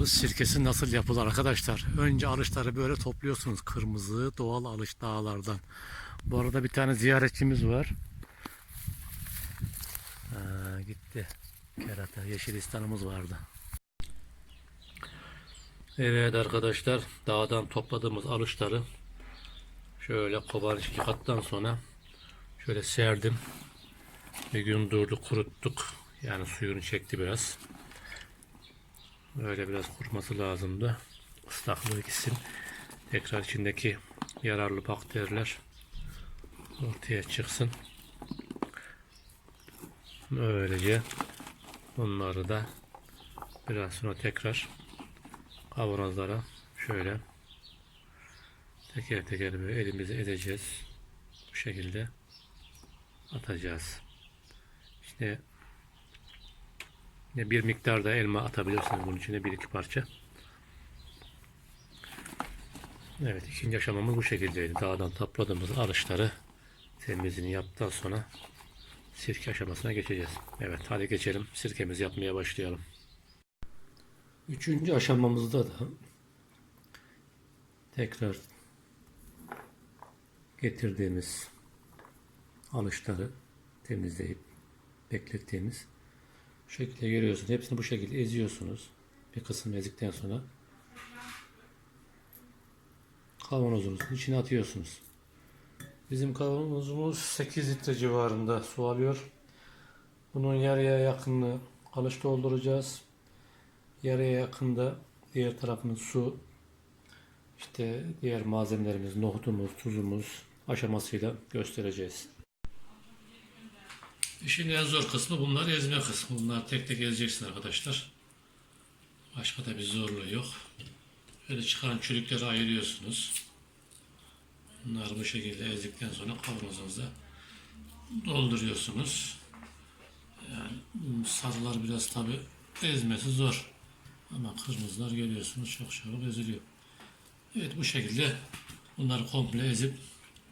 alış sirkesi nasıl yapılır arkadaşlar? Önce alışları böyle topluyorsunuz. Kırmızı doğal alış dağlardan. Bu arada bir tane ziyaretçimiz var. Ha, gitti. Kerata Yeşilistan'ımız vardı. Evet arkadaşlar dağdan topladığımız alışları şöyle kovar iki kattan sonra şöyle serdim. Bir gün durdu kuruttuk. Yani suyunu çekti biraz. Böyle biraz kuruması lazımdı. Islaklığı gitsin. Tekrar içindeki yararlı bakteriler ortaya çıksın. Böylece bunları da biraz sonra tekrar kavanozlara şöyle teker teker böyle elimizi edeceğiz. Bu şekilde atacağız. İşte bir miktar da elma atabilirsiniz bunun içine bir iki parça. Evet ikinci aşamamız bu şekildeydi. Dağdan topladığımız arışları temizliğini yaptıktan sonra sirke aşamasına geçeceğiz. Evet hadi geçelim sirkemizi yapmaya başlayalım. Üçüncü aşamamızda da tekrar getirdiğimiz alışları temizleyip beklettiğimiz şu şekilde görüyorsunuz. Hepsini bu şekilde eziyorsunuz. Bir kısım ezdikten sonra kavanozunuzun içine atıyorsunuz. Bizim kavanozumuz 8 litre civarında su alıyor. Bunun yarıya yakını alış dolduracağız. Yarıya yakında diğer tarafını su işte diğer malzemelerimiz, nohutumuz, tuzumuz aşamasıyla göstereceğiz. İşin en zor kısmı bunlar ezme kısmı. Bunlar tek tek ezeceksin arkadaşlar. Başka da bir zorluğu yok. Böyle çıkan çürükleri ayırıyorsunuz. Bunları bu şekilde ezdikten sonra kavanozunuza dolduruyorsunuz. Yani sarılar biraz tabi ezmesi zor. Ama kırmızılar görüyorsunuz çok çabuk eziliyor. Evet bu şekilde bunları komple ezip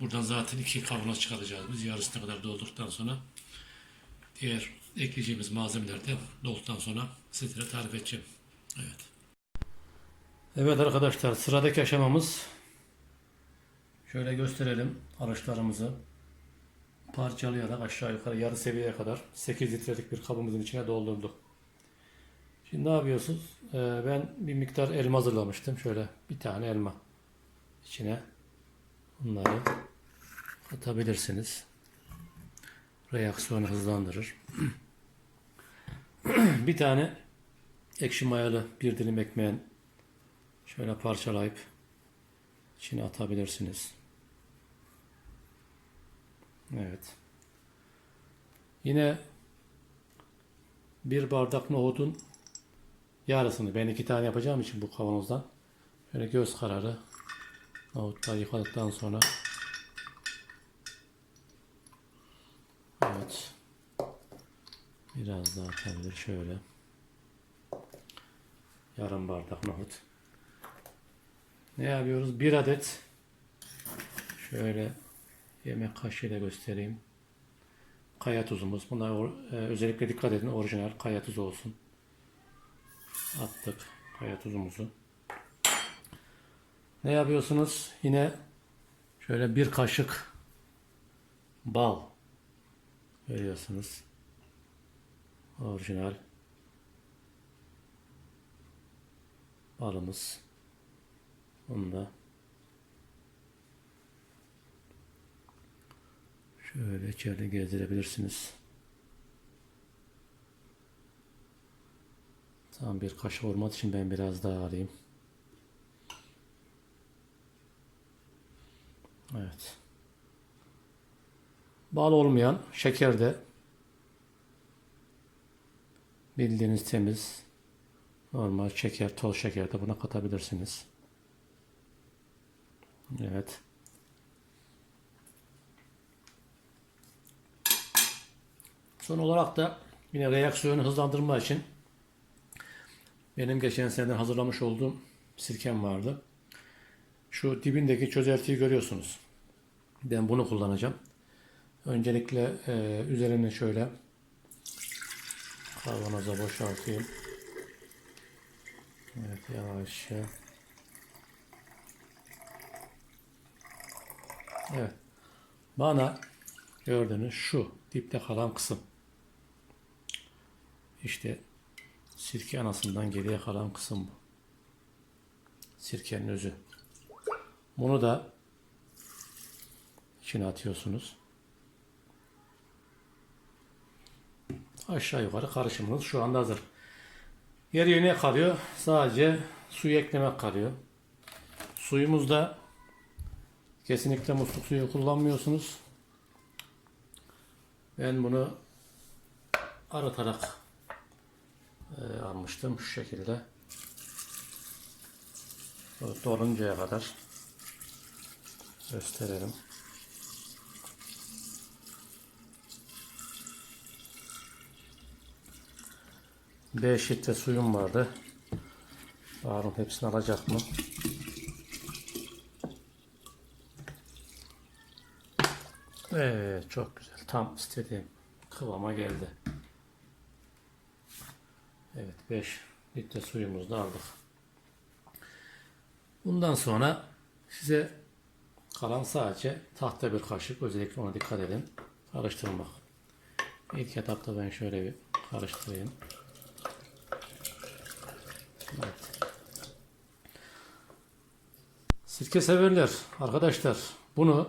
buradan zaten iki kavanoz çıkaracağız biz yarısına kadar doldurduktan sonra diğer ekleyeceğimiz malzemeler de dolduktan sonra sizlere tarif edeceğim. Evet. Evet arkadaşlar sıradaki aşamamız şöyle gösterelim araçlarımızı parçalayarak aşağı yukarı yarı seviyeye kadar 8 litrelik bir kabımızın içine doldurduk. Şimdi ne yapıyorsunuz? Ee, ben bir miktar elma hazırlamıştım. Şöyle bir tane elma içine bunları atabilirsiniz reaksiyonu hızlandırır. bir tane ekşi mayalı bir dilim ekmeğin şöyle parçalayıp içine atabilirsiniz. Evet. Yine bir bardak nohudun yarısını ben iki tane yapacağım için bu kavanozdan şöyle göz kararı nohutları yıkadıktan sonra Evet. Biraz daha atabilir şöyle. Yarım bardak nohut. Ne yapıyoruz? Bir adet şöyle yemek kaşığıyla göstereyim. Kaya tuzumuz. Bunlar or- e, özellikle dikkat edin orijinal kaya tuzu olsun. Attık kaya tuzumuzu. Ne yapıyorsunuz? Yine şöyle bir kaşık bal Görüyorsunuz. Orijinal balımız. Da şöyle içeride gezdirebilirsiniz. Tam bir kaşık olmadığı için ben biraz daha alayım. Evet. Bal olmayan şeker de bildiğiniz temiz normal şeker, toz şeker de buna katabilirsiniz. Evet. Son olarak da yine reaksiyonu hızlandırma için benim geçen seneden hazırlamış olduğum sirkem vardı. Şu dibindeki çözeltiyi görüyorsunuz. Ben bunu kullanacağım. Öncelikle e, üzerini şöyle kavanoza boşaltayım. Evet yavaşça. Evet. Bana gördüğünüz şu dipte kalan kısım. İşte sirke anasından geriye kalan kısım bu. Sirkenin özü. Bunu da içine atıyorsunuz. Aşağı yukarı karışımınız şu anda hazır. Geriye ne kalıyor? Sadece suyu eklemek kalıyor. Suyumuzda kesinlikle musluk suyu kullanmıyorsunuz. Ben bunu aratarak e, almıştım şu şekilde. Doluncaya kadar gösterelim. Beş litre suyum vardı. Bakalım hepsini alacak mı? Evet çok güzel. Tam istediğim kıvama geldi. Evet 5 litre suyumuzu da aldık. Bundan sonra size kalan sadece tahta bir kaşık özellikle ona dikkat edin. Karıştırmak. İlk etapta ben şöyle bir karıştırayım. Sirke severler arkadaşlar. Bunu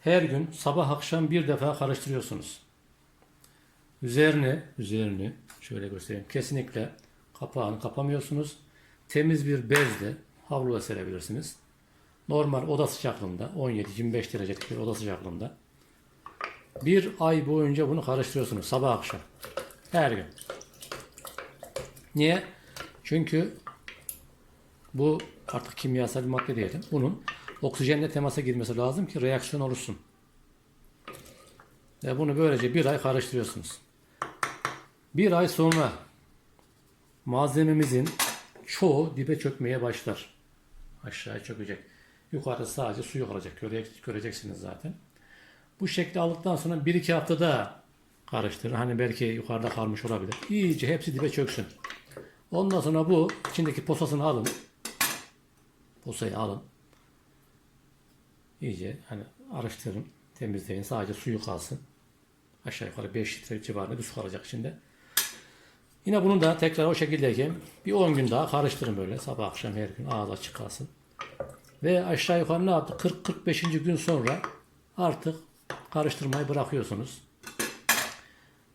her gün sabah akşam bir defa karıştırıyorsunuz. Üzerini, üzerini şöyle göstereyim. Kesinlikle kapağını kapamıyorsunuz. Temiz bir bezle havluya serebilirsiniz. Normal oda sıcaklığında 17-25 derecelik bir oda sıcaklığında bir ay boyunca bunu karıştırıyorsunuz sabah akşam. Her gün. Niye? Çünkü bu artık kimyasal bir madde diyelim. Bunun oksijenle temasa girmesi lazım ki reaksiyon oluşsun. Ve bunu böylece bir ay karıştırıyorsunuz. Bir ay sonra malzememizin çoğu dibe çökmeye başlar. Aşağıya çökecek. Yukarıda sadece suyu kalacak. Göre- Göreceksiniz zaten. Bu şekli aldıktan sonra 1-2 haftada karıştırın. Hani belki yukarıda kalmış olabilir. İyice hepsi dibe çöksün. Ondan sonra bu içindeki posasını alın. Posayı alın. İyice hani araştırın. Temizleyin. Sadece suyu kalsın. Aşağı yukarı 5 litre civarında bir su kalacak içinde. Yine bunu da tekrar o şekildeyken bir 10 gün daha karıştırın böyle. Sabah akşam her gün ağız açık kalsın. Ve aşağı yukarı ne yaptı? 40-45. gün sonra artık karıştırmayı bırakıyorsunuz.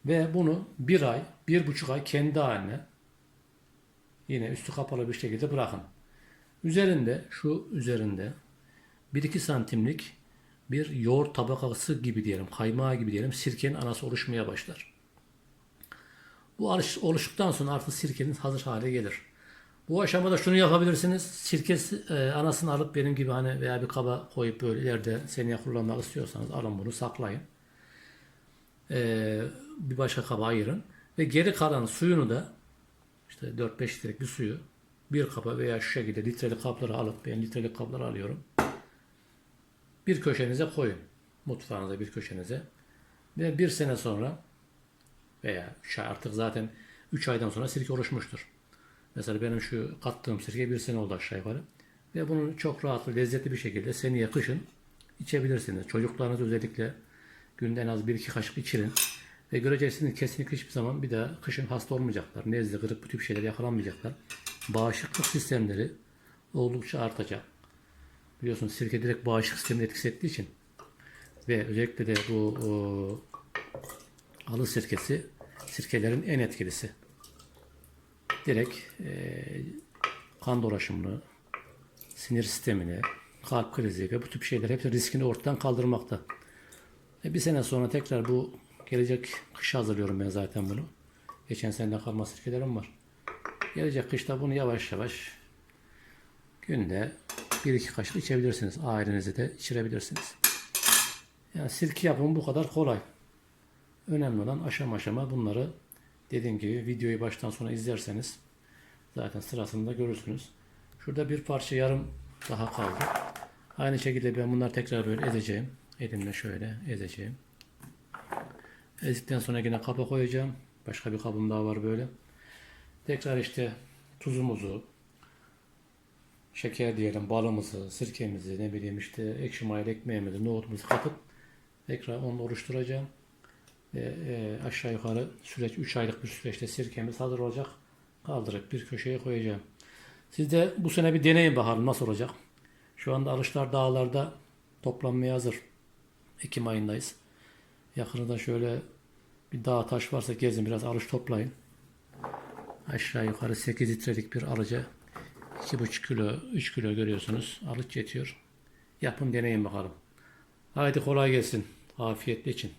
Ve bunu bir ay, bir buçuk ay kendi haline yine üstü kapalı bir şekilde bırakın. Üzerinde, şu üzerinde 1-2 santimlik bir yoğurt tabakası gibi diyelim, kaymağı gibi diyelim sirkenin anası oluşmaya başlar. Bu oluştuktan sonra artık sirkenin hazır hale gelir. Bu aşamada şunu yapabilirsiniz. Sirkesi e, anasını alıp benim gibi hani veya bir kaba koyup böyle ileride seneye kullanmak istiyorsanız alın bunu saklayın. E, bir başka kaba ayırın. Ve geri kalan suyunu da işte 4-5 litrelik bir suyu bir kaba veya şu şekilde litreli kapları alıp ben litreli kapları alıyorum. Bir köşenize koyun. Mutfağınıza bir köşenize. Ve bir sene sonra veya ay artık zaten 3 aydan sonra sirke oluşmuştur. Mesela benim şu kattığım sirke bir sene oldu aşağı yukarı. Ve bunu çok rahat ve lezzetli bir şekilde seneye kışın içebilirsiniz. Çocuklarınız özellikle günde en az 1-2 kaşık içirin. Ve göreceksiniz kesinlikle hiçbir zaman bir daha kışın hasta olmayacaklar. Nezle, grip bu tip şeyler yakalanmayacaklar. Bağışıklık sistemleri oldukça artacak. Biliyorsunuz sirke direkt bağışıklık sistemini etkisi ettiği için ve özellikle de bu o, alı sirkesi sirkelerin en etkilisi. Direkt e, kan dolaşımını, sinir sistemini, kalp krizi ve bu tip şeyler hepsi riskini ortadan kaldırmakta. E, bir sene sonra tekrar bu gelecek kış hazırlıyorum ben zaten bunu. Geçen seneden kalma sirkelerim var. Gelecek kışta bunu yavaş yavaş günde bir iki kaşık içebilirsiniz. Ailenize de içirebilirsiniz. Yani sirke yapımı bu kadar kolay. Önemli olan aşama aşama bunları dediğim gibi videoyu baştan sona izlerseniz zaten sırasında görürsünüz. Şurada bir parça yarım daha kaldı. Aynı şekilde ben bunları tekrar böyle ezeceğim. Elimle şöyle ezeceğim. Ezdikten sonra yine kaba koyacağım. Başka bir kabım daha var böyle. Tekrar işte tuzumuzu, şeker diyelim, balımızı, sirkemizi, ne bileyim işte ekşi mayalı ekmeğimizi, nohutumuzu katıp tekrar onu oluşturacağım. Ve, e, aşağı yukarı süreç 3 aylık bir süreçte sirkemiz hazır olacak. Kaldırıp bir köşeye koyacağım. Siz de bu sene bir deneyin bakalım nasıl olacak. Şu anda Alışlar Dağlar'da toplanmaya hazır. Ekim ayındayız. Yakında şöyle bir dağ taş varsa gezin biraz alış toplayın. Aşağı yukarı 8 litrelik bir alıca 2,5 kilo 3 kilo görüyorsunuz. Alıç yetiyor. Yapın deneyin bakalım. Haydi kolay gelsin. Afiyetle için.